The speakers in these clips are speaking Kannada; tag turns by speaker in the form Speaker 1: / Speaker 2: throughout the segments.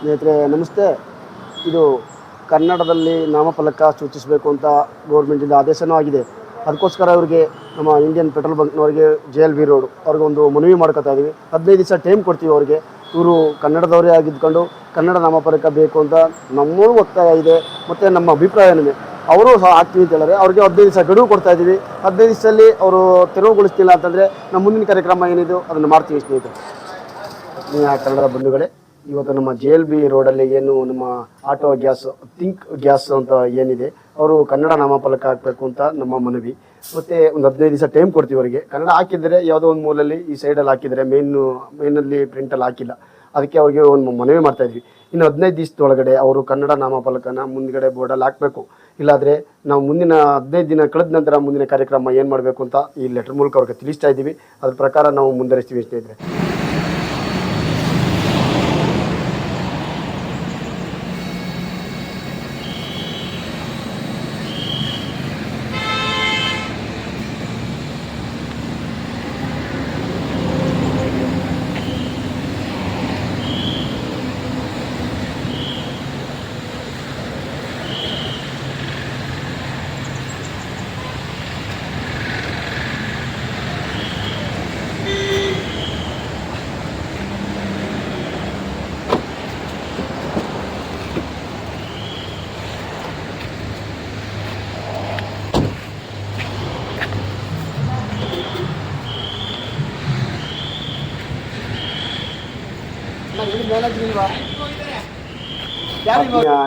Speaker 1: ಸ್ನೇಹಿತರೆ, ನಮಸ್ತೆ. ಇದು ಕನ್ನಡದಲ್ಲಿ ನಾಮಫಲಕ ಸೂಚಿಸಬೇಕು ಅಂತ ಗೌರ್ಮೆಂಟಿಂದ ಆದೇಶನೂ ಆಗಿದೆ. ಅದಕ್ಕೋಸ್ಕರ ಅವರಿಗೆ ನಮ್ಮ ಇಂಡಿಯನ್ ಪೆಟ್ರೋಲ್ ಬಂಕ್ನವರಿಗೆ ಜೆ ಎಲ್ ಬಿ ರೋಡ್ ಅವ್ರಿಗೆ ಒಂದು ಮನವಿ ಮಾಡ್ಕೊತಾ ಇದ್ದೀವಿ ಹದಿನೈದು ದಿವಸ ಟೈಮ್ ಕೊಡ್ತೀವಿ ಅವ್ರಿಗೆ. ಇವರು ಕನ್ನಡದವರೇ ಆಗಿದ್ಕೊಂಡು ಕನ್ನಡ ನಾಮಫಲಕ ಬೇಕು ಅಂತ ನಮ್ಮೂ ಒತ್ತಾಯ ಇದೆ. ಮತ್ತು ನಮ್ಮ ಅಭಿಪ್ರಾಯ ಇದೆ ಅವರು ಸಹ ಆಗ್ತೀವಿ ಅಂತ ಹೇಳಿದ್ರೆ ಅವ್ರಿಗೆ ಹದಿನೈದು ದಿವಸ ಗಡುವು ಕೊಡ್ತಾ ಇದ್ದೀವಿ ಹದಿನೈದು ದಿವಸದಲ್ಲಿ ಅವರು ತೆರವುಗೊಳಿಸ್ತಿಲ್ಲ ಅಂತಂದರೆ ನಮ್ಮ ಮುಂದಿನ ಕಾರ್ಯಕ್ರಮ ಏನಿದೆ? ಅದನ್ನು ಮಾಡ್ತೀವಿ ಸ್ನೇಹಿತರೆ. ಕನ್ನಡ ಬಂಧುಗಳೇ. ಇವತ್ತು ನಮ್ಮ ಜೆ ಎಲ್ ಬಿ ರೋಡಲ್ಲಿ ಏನು ನಮ್ಮ ಆಟೋ ಗ್ಯಾಸ್ ಥಿಂಕ್ ಗ್ಯಾಸ್ ಅಂತ ಏನಿದೆ, ಅವರು ಕನ್ನಡ ನಾಮಫಲಕ ಹಾಕಬೇಕು ಅಂತ ನಮ್ಮ ಮನವಿ. ಮತ್ತೆ ಒಂದು ಹದಿನೈದು ದಿವಸ ಟೈಮ್ ಕೊಡ್ತೀವಿ ಅವರಿಗೆ. ಕನ್ನಡ ಹಾಕಿದರೆ ಯಾವುದೋ ಒಂದು ಮೂಲಲ್ಲಿ ಈ ಸೈಡಲ್ಲಿ ಹಾಕಿದರೆ ಮೇನು ಮೇನಲ್ಲಿ ಪ್ರಿಂಟಲ್ಲಿ ಹಾಕಿಲ್ಲ. ಅದಕ್ಕೆ ಅವ್ರಿಗೆ ಒಂದು ಮನವಿ ಮಾಡ್ತಾ ಇದ್ವಿ. ಇನ್ನು ಹದಿನೈದು ದಿವಸದೊಳಗಡೆ ಅವರು ಕನ್ನಡ ನಾಮಫಲಕನ ಮುಂದ್ಗಡೆ ಬೋರ್ಡಲ್ಲಿ ಹಾಕಬೇಕು. ಇಲ್ಲಾದರೆ ನಾವು ಮುಂದಿನ ಹದಿನೈದು ದಿನ ಕಳೆದ ನಂತರ ಮುಂದಿನ ಕಾರ್ಯಕ್ರಮ ಏನು ಮಾಡಬೇಕು ಅಂತ ಈ ಲೆಟರ್ ಮೂಲಕ ಅವ್ರಿಗೆ ತಿಳಿಸ್ತಾ ಇದ್ದೀವಿ. ಅದ್ರ ಪ್ರಕಾರ ನಾವು ಮುಂದುವರಿಸ್ತೀವಿ ಸ್ನೇಹಿತರೆ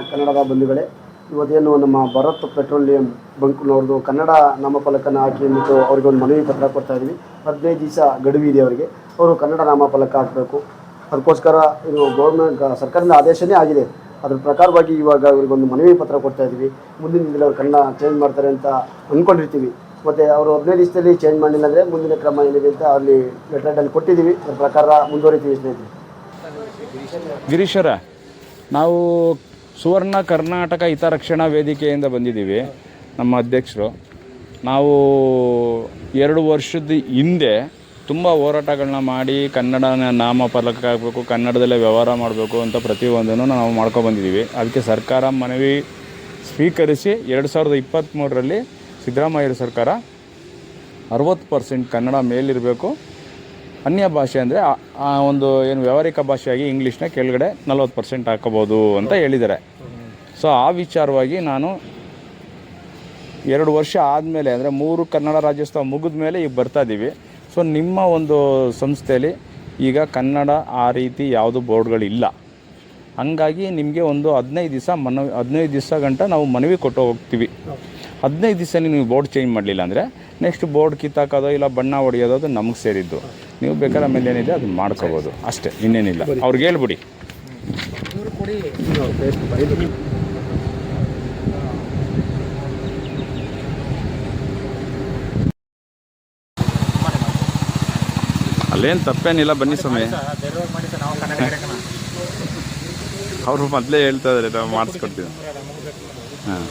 Speaker 1: ಕನ್ನಡದ ಬಂಧುಗಳೇ, ಇವತ್ತೇನು ನಮ್ಮ ಭರತ್ ಪೆಟ್ರೋಲಿಯಂ ಬಂಕ್ನವ್ರದ್ದು ಕನ್ನಡ ನಾಮಫಲಕನ ಹಾಕಿ ಮತ್ತು ಅವ್ರಿಗೆ ಒಂದು ಮನವಿ ಪತ್ರ ಕೊಡ್ತಾ ಇದ್ವಿ. ಹದಿನೈದು ದಿವಸ ಗಡುವು ಇದೆ ಅವರಿಗೆ. ಅವರು ಕನ್ನಡ ನಾಮಫಲಕ ಹಾಕಬೇಕು. ಅದಕ್ಕೋಸ್ಕರ ಇದು ಗೌರ್ಮೆಂಟ್ ಸರ್ಕಾರದಿಂದ ಆದೇಶನೇ ಆಗಿದೆ. ಅದ್ರ ಪ್ರಕಾರವಾಗಿ ಇವಾಗ ಇವ್ರಿಗೊಂದು ಮನವಿ ಪತ್ರ ಕೊಡ್ತಾ ಇದ್ವಿ. ಮುಂದಿನ ದಿನದಲ್ಲಿ ಅವ್ರು ಕನ್ನಡ ಚೇಂಜ್ ಮಾಡ್ತಾರೆ ಅಂತ ಅಂದ್ಕೊಂಡಿರ್ತೀವಿ ಮತ್ತು ಅವರು ಹದಿನೈದು ದಿವಸದಲ್ಲಿ ಚೇಂಜ್ ಮಾಡಿಲ್ಲ ಅಂದರೆ ಮುಂದಿನ ಕ್ರಮ ಏನಿದೆ ಅಂತ ಅಲ್ಲಿ ಲೆಟರ್ಡಲ್ಲಿ ಕೊಟ್ಟಿದ್ದೀವಿ. ಅದ್ರ ಪ್ರಕಾರ ಮುಂದುವರಿತೀವಿ ಸ್ನೇಹಿತರೆ
Speaker 2: ಗಿರೀಶರ, ನಾವು ಸುವರ್ಣ ಕರ್ನಾಟಕ ಹಿತರಕ್ಷಣಾ ವೇದಿಕೆಯಿಂದ ಬಂದಿದ್ದೀವಿ, ನಮ್ಮ ಅಧ್ಯಕ್ಷರು. ನಾವು ಎರಡು ವರ್ಷದ ಹಿಂದೆ ತುಂಬ ಹೋರಾಟಗಳನ್ನ ಮಾಡಿ ಕನ್ನಡನ ನಾಮಫಲಕ ಆಗಬೇಕು, ಕನ್ನಡದಲ್ಲೇ ವ್ಯವಹಾರ ಮಾಡಬೇಕು ಅಂತ ಪ್ರತಿಯೊಂದನ್ನು ನಾವು ಮಾಡ್ಕೊಬಂದಿದ್ದೀವಿ ಅದಕ್ಕೆ ಸರ್ಕಾರ ಮನವಿ ಸ್ವೀಕರಿಸಿ ಎರಡು ಸಾವಿರದ ಇಪ್ಪತ್ತ್ಮೂರರಲ್ಲಿ ಸಿದ್ದರಾಮಯ್ಯ ಸರ್ಕಾರ ಅರವತ್ತು ಪರ್ಸೆಂಟ್ ಕನ್ನಡ ಮೇಲಿರಬೇಕು. ಅನ್ಯ ಭಾಷೆ ಅಂದರೆ ಆ ಒಂದು ಏನು ವ್ಯವಹಾರಿಕ ಭಾಷೆಯಾಗಿ ಇಂಗ್ಲೀಷ್ನ ಕೆಳಗಡೆ ನಲ್ವತ್ತು ಪರ್ಸೆಂಟ್ ಹಾಕೋಬೋದು ಅಂತ ಹೇಳಿದ್ದಾರೆ. ಸೊ ಆ ವಿಚಾರವಾಗಿ ನಾನು ಎರಡು ವರ್ಷ ಆದಮೇಲೆ ಅಂದರೆ ಮೂರು ಕನ್ನಡ ರಾಜ್ಯೋತ್ಸವ ಮುಗಿದ ಮೇಲೆ ಈಗ ಬರ್ತಾ ಇದ್ದೀವಿ ಸೊ ನಿಮ್ಮ ಒಂದು ಸಂಸ್ಥೆಯಲ್ಲಿ ಈಗ ಕನ್ನಡ ಆ ರೀತಿ ಯಾವುದು ಬೋರ್ಡ್ಗಳಿಲ್ಲ. ಹಂಗಾಗಿ ನಿಮಗೆ ಒಂದು ಹದಿನೈದು ದಿವಸ ಮನವಿ, ಹದಿನೈದು ದಿವಸ ಗಂಟ ನಾವು ಮನವಿ ಕೊಟ್ಟು ಹೋಗ್ತೀವಿ. ಹದಿನೈದು ದಿವಸ ನೀವು ಬೋರ್ಡ್ ಚೇಂಜ್ ಮಾಡಲಿಲ್ಲ ಅಂದರೆ ನೆಕ್ಸ್ಟ್ ಬೋರ್ಡ್ ಕಿತ್ತಾಕೋದೋ ಇಲ್ಲ ಬಣ್ಣ ಹೊಡೆಯೋದು ಅದು ನಮಗೆ ಸೇರಿದ್ದು. ನೀವು ಬೇಕಾದ್ರೆ ಆಮೇಲೆ ಏನಿದೆ ಅದನ್ನ ಮಾಡ್ಕೋಬೋದು. ಅಷ್ಟೇ ಇನ್ನೇನಿಲ್ಲ. ಅವ್ರಿಗೆ ಹೇಳ್ಬಿಡಿ. ಅಲ್ಲೇನು ತಪ್ಪೇನಿಲ್ಲ ಬನ್ನಿ ಸ್ವಾಮಿ. ಅವರು ಮೊದಲೇ ಹೇಳ್ತಾ ಇದ್ದಾರೆ ನಾವು ಮಾಡಿಸ್ಕೊಡ್ತೀವಿ ಹಾಂ.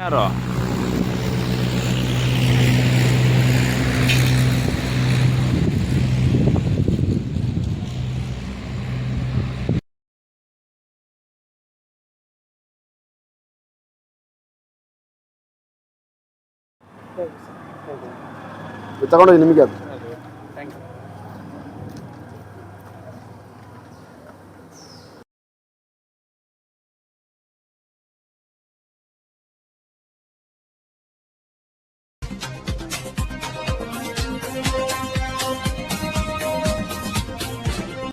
Speaker 2: ಯಾರು
Speaker 1: ತಗೊಂಡೋಗಿ ನಿಮಗೆ ಅದು